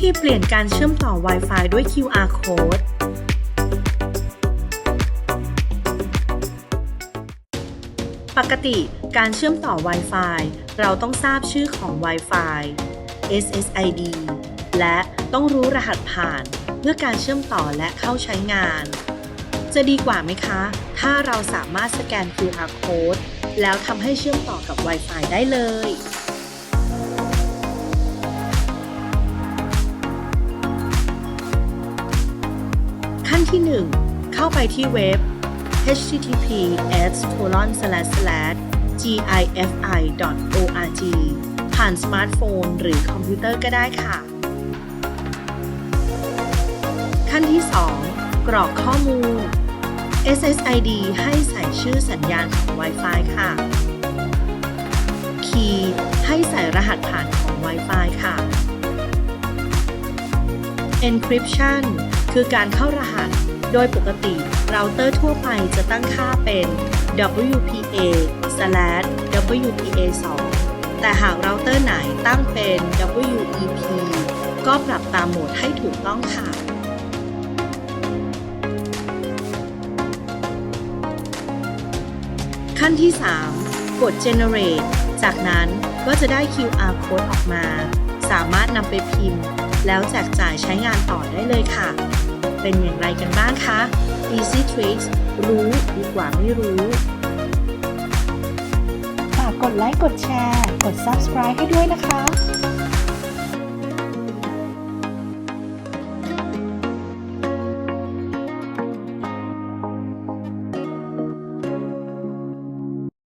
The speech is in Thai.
ธีเปลี่ยนการเชื่อมต่อ Wi-Fi ด้วย QR code ปกติการเชื่อมต่อ Wi-Fi เราต้องทราบชื่อของ Wi-Fi SSID และต้องรู้รหัสผ่านเพื่อการเชื่อมต่อและเข้าใช้งาน จะดีกว่าไหมคะ ถ้าเราสามารถสแกน QR code แล้วทำให้เชื่อมต่อกับ Wi-Fi ได้เลย ขั้นที่ 1 เข้าไปที่เว็บ https gifi.org ผ่านสมาร์ทโฟนหรือคอมพิวเตอร์ก็ได้ค่ะ ขั้นที่ 2 กรอกข้อมูล SSID ให้ใส่ชื่อสัญญาณของ Wi-Fi ค่ะ Key ให้ใส่รหัสผ่านของ Wi-Fi ค่ะ Encryption คือการเข้ารหัส โดยปกติเราเตอร์ทั่วไปจะตั้งค่าเป็น WPA WPA 2แต่หากเราเตอร์ไหนตั้งเป็น WEP ก็ปรับตามโหมดให้ถูกต้องค่ะขั้นที่ 3 กด generate จากนั้นก็จะได้ QR code ออกมา สามารถนำไปพิมพ์ แล้วแจกจ่ายใช้งานต่อได้เลยค่ะ เป็นอย่างไรกันบ้างคะ Easy Tricks รู้ดีกว่าไม่รู้ฝากกดไลค์กดแชร์ กด subscribe ให้ด้วยนะคะ